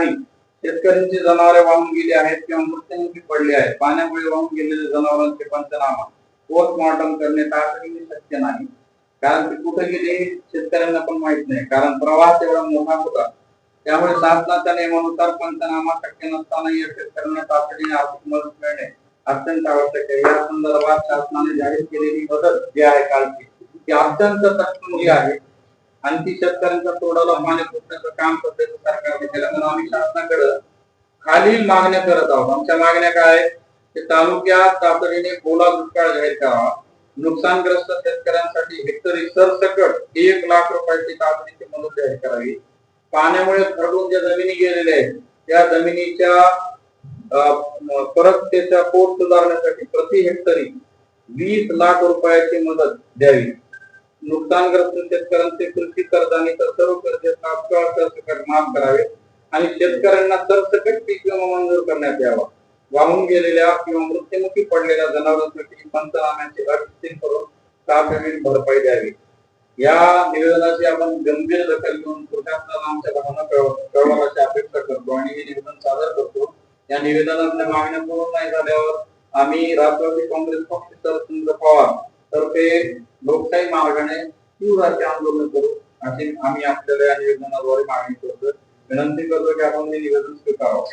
ठिकाणी शेतकऱ्यांची जनावरे वाहून गेली आहेत किंवा मृत्युमुखी पडली आहेत. पाण्यामुळे वाहून गेलेल्या जनावरांचे पंचनामा पोस्टमॉर्टम करणे तातडीने शक्य नाही. कारण ते कुठे गेले शेतकऱ्यांना पण माहीत नाही. कारण प्रवास एवढा मोठा होता. त्यामुळे शासनाच्या नियमानुसार पंचनामा शक्य नसताना या शेतकऱ्यांना तातडीने आर्थिक मदत मिळणे अत्यंत आवश्यक आहे. या संदर्भात शासनाने जाहीर केलेली मदत जी आहे कालची ती अत्यंत तत्पूर्वी आहे. आणि ती शेतकऱ्यांच्या तोडाला पाणी फुटण्याचं काम सध्याचं सरकारने केलं म्हणून आम्ही शासनाकडे खालील मागण्या करत आहोत. आमच्या मागण्या काय की तालुक्यात तातडीने ओला दुष्काळ जाहीर करावा. नुकसानग्रस्त शेतकऱ्यांसाठी हेक्टरी सरसकट एक लाख रुपयाची तातडीची मदत जाहीर करावी. पाण्यामुळे खरडून ज्या जमिनी गेलेल्या आहेत त्या जमिनीच्या परत त्याच्या पोट सुधारण्यासाठी प्रति हेक्टरी वीस लाख रुपयाची मदत द्यावी. नुकसानग्रस्त शेतकऱ्यांचे कृषी कर्ज आणि इतर सर्व कर्ज तात्काळ सरसकट माफ करावे आणि शेतकऱ्यांना सरसकट पीक विमा मंजूर करण्यात यावा. वाहून गेलेल्या किंवा मृत्यूमुखी पडलेल्या जनावरांसाठी पंचनाम्याची अट करून तातडीने भरपाई द्यावी. या निवेदनाची आपण गंभीर दखल घेऊन प्रशासनाला आमच्या भावना कळव- कळवण्याची अपेक्षा करतो आणि हे निवेदन सादर करतो. या निवेदनातल्या मागण्या पूर्ण नाही झाल्यावर आम्ही राष्ट्रवादी काँग्रेस पक्ष सरचंद्र पवार तर ते लोकशाही मार्गाने तीव्र असे आंदोलन करू अशी आम्ही आपल्याला या निवेदनाद्वारे मागणी करतो विनंती करतो की आपण हे निवेदन स्वीकारावं.